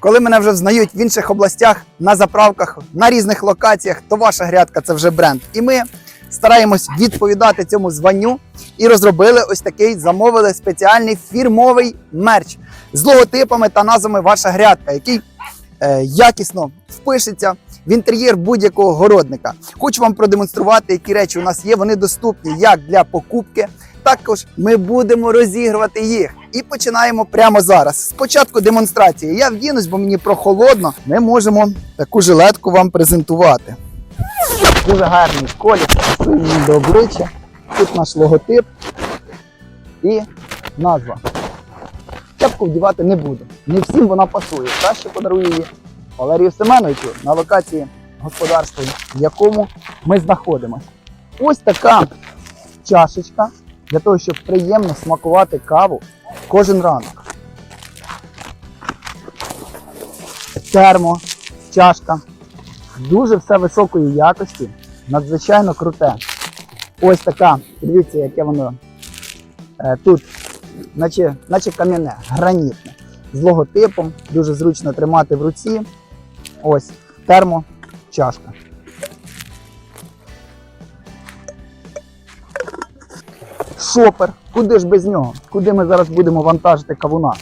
Коли мене вже взнають в інших областях, на заправках, на різних локаціях, то ваша грядка це вже бренд. І ми стараємось відповідати цьому званню і розробили ось такий замовили спеціальний фірмовий мерч з логотипами та назвами Ваша грядка, який е, якісно впишеться в інтер'єр будь-якого городника. Хочу вам продемонструвати, які речі у нас є. Вони доступні як для покупки. Також ми будемо розігрувати їх і починаємо прямо зараз. Спочатку демонстрації. Я вдінусь, бо мені прохолодно. Ми можемо таку жилетку вам презентувати. Дуже гарний колір, до обличчя. Тут наш логотип і назва. Кепку вдівати не буду. Не всім вона пасує. Краще подарую її Валерію Семеновичу на локації господарства, в якому ми знаходимося. Ось така чашечка для того, щоб приємно смакувати каву кожен ранок. Термо, чашка. Дуже все високої якості, надзвичайно круте. Ось така, дивіться, яке воно е, тут, наче, наче кам'яне, гранітне, з логотипом, дуже зручно тримати в руці. Ось термочашка. Шопер. Куди ж без нього? Куди ми зараз будемо вантажити кавуна?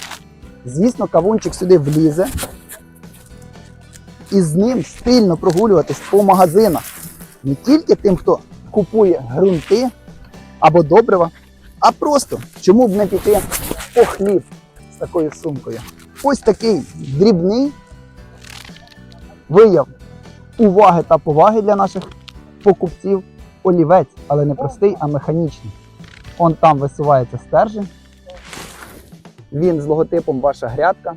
Звісно, кавунчик сюди влізе. І з ним стильно прогулюватись по магазинах. Не тільки тим, хто купує ґрунти або добрива, а просто чому б не піти по хліб з такою сумкою. Ось такий дрібний вияв уваги та поваги для наших покупців. Олівець, але не простий, а механічний. Он там висувається стержень. Він з логотипом ваша грядка.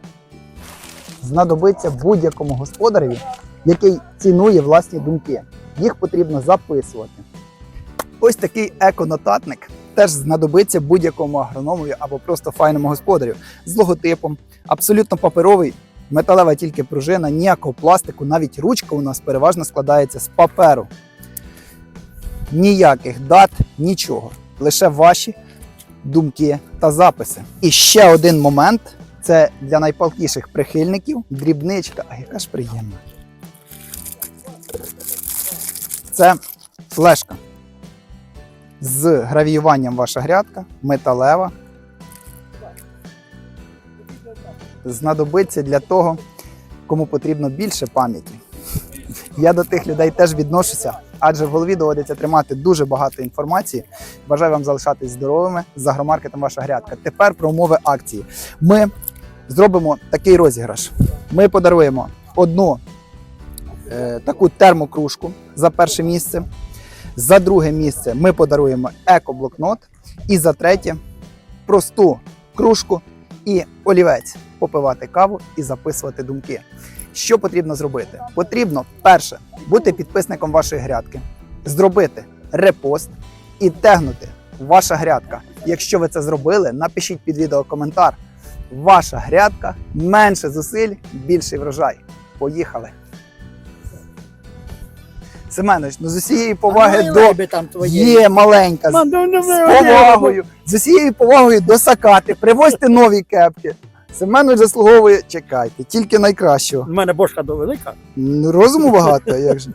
Знадобиться будь-якому господареві, який цінує власні думки. Їх потрібно записувати. Ось такий еконотатник теж знадобиться будь-якому агрономові або просто файному господарю з логотипом, абсолютно паперовий, металева тільки пружина, ніякого пластику, навіть ручка у нас переважно складається з паперу. Ніяких дат, нічого. Лише ваші думки та записи. І ще один момент це для найпалкіших прихильників дрібничка. А яка ж приємна. Це флешка. З гравіюванням ваша грядка, металева. Знадобиться для того, кому потрібно більше пам'яті. Я до тих людей теж відношуся, адже в голові доводиться тримати дуже багато інформації. Бажаю вам залишатись здоровими з агромаркетом ваша грядка. Тепер про умови акції. Ми зробимо такий розіграш. Ми подаруємо одну е, таку термокружку за перше місце. За друге місце ми подаруємо еко-блокнот. І за третє просту кружку і олівець попивати каву і записувати думки. Що потрібно зробити? Потрібно перше бути підписником вашої грядки, зробити репост і тегнути ваша грядка. Якщо ви це зробили, напишіть під відео коментар. Ваша грядка менше зусиль, більший врожай. Поїхали! Семенович, ну з усієї поваги ну, до там твої. є маленька. з- Мам, з ну, повагою, з усією повагою до сакати, привозьте нові кепки. Семенович заслуговує, чекайте, тільки найкращого. У мене бошка до велика. Ну, Розуму багато, як же.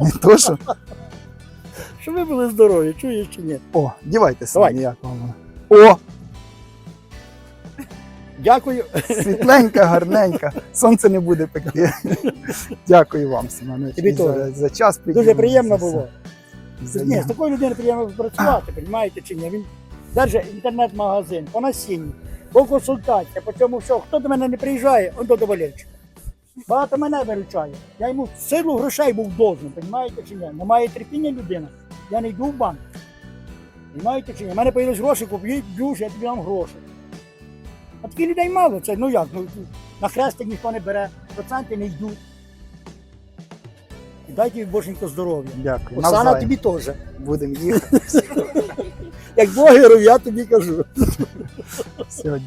Не то що. Щоб ви були здорові, чуєш чи ні? О, дівайтеся, Давай. як вам. О, Дякую. світленька, гарненька. Сонце не буде пекти. Дякую вам, Семенович, Тобі і за, теж. за час. Дуже приємно було. Ні, з такою людиною приємно працювати, розумієте чи ні? Він держить інтернет-магазин по насінні, по консультації, по цьому все. Хто до мене не приїжджає, он до Валерчика. Багато мене виручає. Я йому силу грошей був должен, розумієте чи ні? Немає терпіння людина. Я не йду в банк. Розумієте чи ні? У мене появились гроші, купіть душ, я тобі дам гроші. А таких людей мало. Це ну як? Ну, на хрестик ніхто не бере, проценти не йдуть. І дайте їй боженько здоров'я. Дякую. Оксана, тобі теж. Будемо їхати. Як блогеру, я тобі кажу. Все, дякую.